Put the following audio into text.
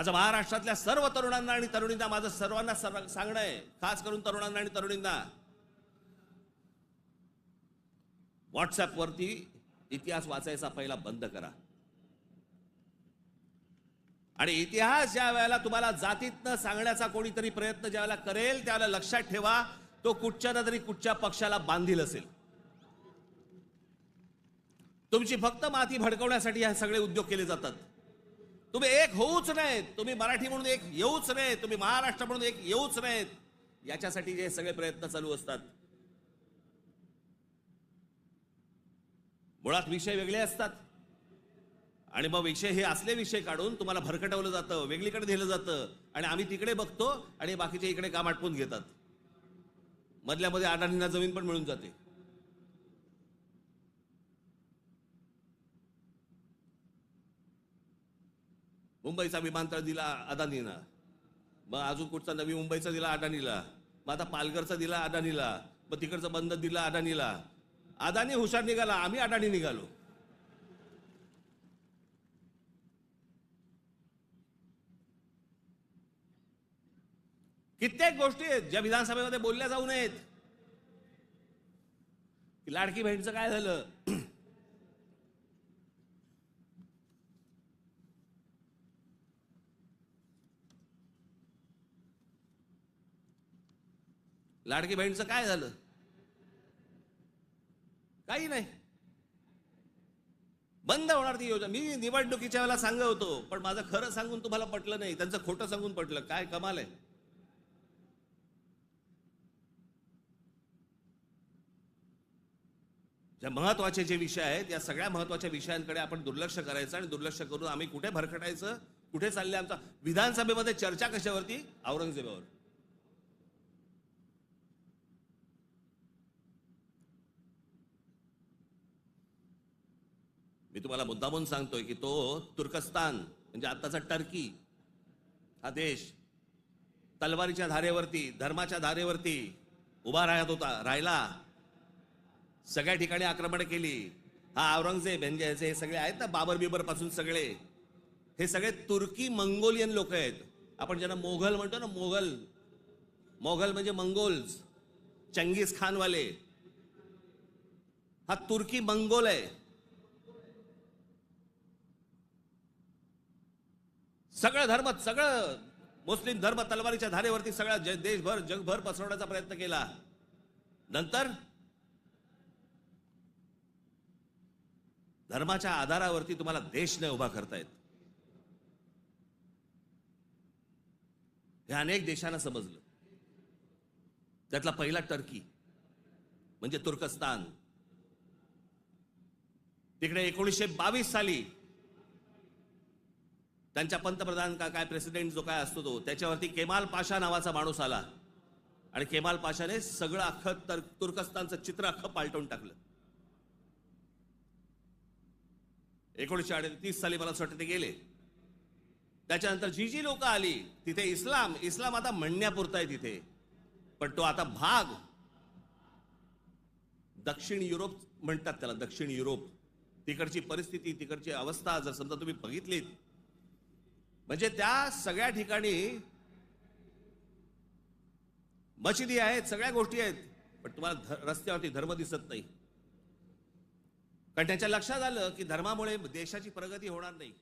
माझं महाराष्ट्रातल्या सर्व तरुणांना आणि तरुणींना माझं सर्वांना सर्व सांगणं आहे खास करून तरुणांना आणि तरुणींना. व्हॉट्सॲपवरती इतिहास वाचायचा पहिला बंद करा. आणि इतिहास ज्या वेळेला तुम्हाला जातीतनं सांगण्याचा कोणीतरी प्रयत्न ज्या वेळेला करेल त्यावेळेला लक्षात ठेवा तो कुठच्या ना तरी कुठच्या पक्षाला बांधील असेल. तुमची फक्त माती भडकवण्यासाठी हे सगळे उद्योग केले जातात. तुम्ही एक होऊच नाहीत तुम्ही मराठी म्हणून एक येऊच नाही तुम्ही महाराष्ट्र म्हणून एक येऊच नाहीत याच्यासाठी जे सगळे प्रयत्न चालू असतात. मुळात विषय वेगळे असतात. आणि मग विषय हे असले विषय काढून तुम्हाला भरकटवलं जातं वेगळीकडे दिलं जातं. आणि आम्ही तिकडे बघतो आणि बाकीचे इकडे काम आटपून घेतात मधल्यामध्ये अडाणींना जमीन पण मिळून जाते. मुंबईचा विमानतळ दिला अदानीनं. मग अजून कुठचा नवी मुंबईचा दिला अडाणीला मग आता पालघरचा दिला अडाणीला मग तिकडचं बंद दिला अडाणीला अदानी हुशार निघाला आम्ही अडाणी निघालो. कित्येक गोष्टी आहेत ज्या विधानसभेमध्ये बोलल्या जाऊ नयेत. लाडकी बहिणीचं काय झालं? लाडकी बहीणचं काय झालं? काही नाही. बंद होणार ती योजना. मी निवडणुकीच्या वेळेला सांगत होतो पण माझं खरं सांगून तुम्हाला पटलं नाही. त्यांचं खोटं सांगून पटलं. काय कमाल आहे. ज्या महत्त्वाचे जे विषय आहेत या सगळ्या महत्त्वाच्या विषयांकडे आपण दुर्लक्ष करायचं आणि दुर्लक्ष करून आम्ही कुठे भरकटायचं कुठे चालले आमचा विधानसभेमध्ये चर्चा कशावरती? औरंगजेबावर. मी तुम्हाला मुद्दामून सांगतोय की तो तुर्कस्तान म्हणजे आताचा टर्की हा देश तलवारीच्या धारेवरती धर्माच्या धारेवरती उभा राहत होता राहिला. सगळ्या ठिकाणी आक्रमण केली. हा औरंगजेब म्हणजे हे सगळे आहेत ना बाबर बिबरपासून सगळे हे सगळे तुर्की मंगोलियन लोक आहेत. आपण ज्यांना मोघल म्हणतो ना मोघल. मोघल म्हणजे मंगोल्स चंगीज खानवाले. हा तुर्की मंगोल आहे. सगळं धर्म सगळं मुस्लिम धर्म तलवारीच्या धारेवरती सगळा देशभर जगभर पसरवण्याचा प्रयत्न केला. नंतर धर्माच्या आधारावरती तुम्हाला देश नाही उभा करतायत हे अनेक देशांना समजलं. त्यातला पहिला टर्की म्हणजे तुर्कस्तान. तिकडे एकोणीसशे बावीस साली त्यांच्या पंतप्रधान का काय प्रेसिडेंट जो काय असतो तो त्याच्यावरती केमाल पाशा नावाचा माणूस आला. आणि केमाल पाशाने सगळं अख्खं तर तुर्कस्तानचं चित्र अख्खं पालटवून टाकलं. एकोणीसशे अडतीस साली मला वाटतं ते गेले. त्याच्यानंतर जी जी लोक आली तिथे इस्लाम इस्लाम आता म्हणण्यापुरता आहे तिथे. पण तो आता भाग. दक्षिण युरोप म्हणतात त्याला दक्षिण युरोप. तिकडची परिस्थिती तिकडची अवस्था जर समजा तुम्ही बघितलीत म्हणजे त्या सगळ्या ठिकाणी मशिदी आहेत सगळ्या गोष्टी आहेत पण तुम्हाला रस्त्यावरती धर्म दिसत नाही. कारण त्याच्या लक्षात आलं की धर्मामुळे देशाची प्रगती होणार नाही.